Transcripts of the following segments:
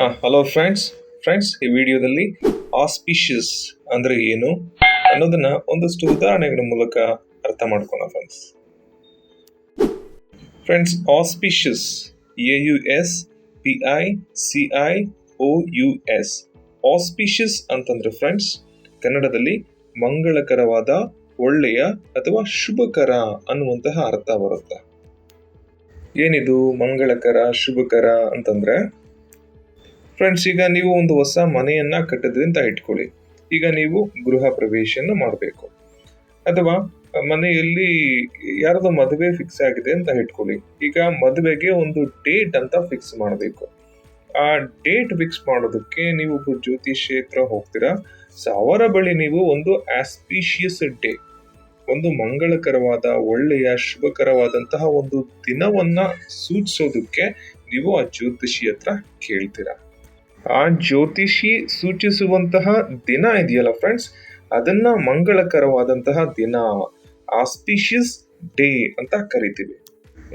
Hello friends friends ಈ ವಿಡಿಯೋದಲ್ಲಿ auspicious ಅಂದ್ರೆ ಏನು ಅನ್ನೋದನ್ನ ಒಂದಷ್ಟು ಉದಾಹರಣೆಗಳ ಮೂಲಕ ಅರ್ಥ ಮಾಡ್ಕೋಣ friends friends auspicious A U S P I C I O U S auspicious ಅಂತಂದ್ರೆ ಫ್ರೆಂಡ್ಸ್ ಕನ್ನಡದಲ್ಲಿ ಮಂಗಳಕರವಾದ, ಒಳ್ಳೆಯ ಅಥವಾ ಶುಭಕರ ಅನ್ನುವಂತಹ ಅರ್ಥ ಬರುತ್ತೆ. ಏನಿದು ಮಂಗಳಕರ, ಶುಭಕರ ಅಂತಂದ್ರೆ ಫ್ರೆಂಡ್ಸ್ ಈಗ ನೀವು ಒಂದು ಹೊಸ ಮನೆಯನ್ನ ಅಂತ ಇಟ್ಕೊಳ್ಳಿ. ಈಗ ನೀವು ಗೃಹ ಪ್ರವೇಶನ ಮಾಡಬೇಕು. ಅಥವಾ ಮನೆಯಲ್ಲಿ ಯಾರದೋ ಮದುವೆ ಫಿಕ್ಸ್ ಆಗಿದೆ ಅಂತ ಇಟ್ಕೊಳ್ಳಿ. ಈಗ ಮದುವೆಗೆ ಒಂದು ಡೇಟ್ ಅಂತ ಫಿಕ್ಸ್ ಮಾಡಬೇಕು. ಆ ಡೇಟ್ ಫಿಕ್ಸ್ ಮಾಡೋದಕ್ಕೆ ನೀವು ಒಬ್ಬ ಕ್ಷೇತ್ರ ಹೋಗ್ತೀರಾ? ಸೊ ಅವರ ಬಳಿ ನೀವು ಒಂದು ಆಸ್ಪಿಷಿಯಸ್ ಡೇ ಒಂದು ಮಂಗಳಕರವಾದ, ಒಳ್ಳೆಯ, ಶುಭಕರವಾದಂತಹ ಒಂದು ದಿನವನ್ನ ಸೂಚಿಸೋದಕ್ಕೆ ನೀವು ಆ ಜ್ಯೋತಿಷಿ ಹತ್ರ ಕೇಳ್ತೀರಾ? ಆ ಜ್ಯೋತಿಷಿ ಸೂಚಿಸುವಂತಹ ದಿನ ಇದೆಯಲ್ಲ ಫ್ರೆಂಡ್ಸ್ ಅದನ್ನ ಮಂಗಳಕರವಾದಂತಹ ದಿನ ಆಸ್ಪಿಷಿಯಸ್ ಡೇ ಅಂತ ಕರಿತೀವಿ.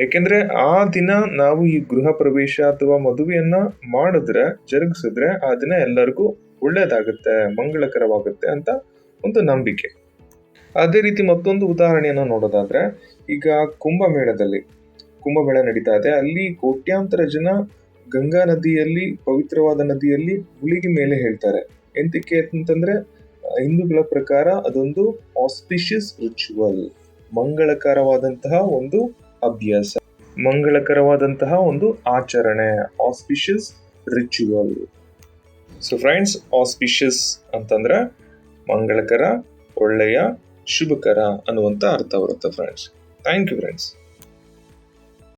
ಏಕೆಂದ್ರೆ ಆ ದಿನ ನಾವು ಈ ಗೃಹ ಪ್ರವೇಶ ಅಥವಾ ಮದುವೆಯನ್ನ ಮಾಡಿದ್ರೆ, ಜರುಗಿಸಿದ್ರೆ ಆ ದಿನ ಎಲ್ಲರಿಗೂ ಒಳ್ಳೇದಾಗುತ್ತೆ ಮಂಗಳಕರವಾಗುತ್ತೆ ಅಂತ ಒಂದು ನಂಬಿಕೆ. ಅದೇ ರೀತಿ ಮತ್ತೊಂದು ಉದಾಹರಣೆಯನ್ನ ನೋಡೋದಾದ್ರೆ, ಈಗ ಕುಂಭಮೇಳದಲ್ಲಿ, ಕುಂಭಮೇಳ ನಡೀತಾ ಇದೆ. ಅಲ್ಲಿ ಕೋಟ್ಯಾಂತರ ಜನ ಗಂಗಾ ನದಿಯಲ್ಲಿ, ಪವಿತ್ರವಾದ ನದಿಯಲ್ಲಿ ಹುಲಿಗೆ ಮೇಲೆ ಹೇಳ್ತಾರೆ. ಎಂತಕ್ಕೆ ಅಂತಂದ್ರೆ ಹಿಂದೂಗಳ ಪ್ರಕಾರ ಅದೊಂದು ಆಸ್ಪಿಷಿಯಸ್ ರಿಚುವಲ್ ಮಂಗಳಕರವಾದಂತಹ ಒಂದು ಅಭ್ಯಾಸ, ಮಂಗಳಕರವಾದಂತಹ ಒಂದು ಆಚರಣೆ auspicious ritual so friends auspicious ಅಂತಂದ್ರೆ ಮಂಗಳಕರ, ಒಳ್ಳೆಯ, ಶುಭಕರ ಅನ್ನುವಂತ ಅರ್ಥ ಬರುತ್ತೆ ಫ್ರೆಂಡ್ಸ್ ಥ್ಯಾಂಕ್ ಯು ಫ್ರೆಂಡ್ಸ್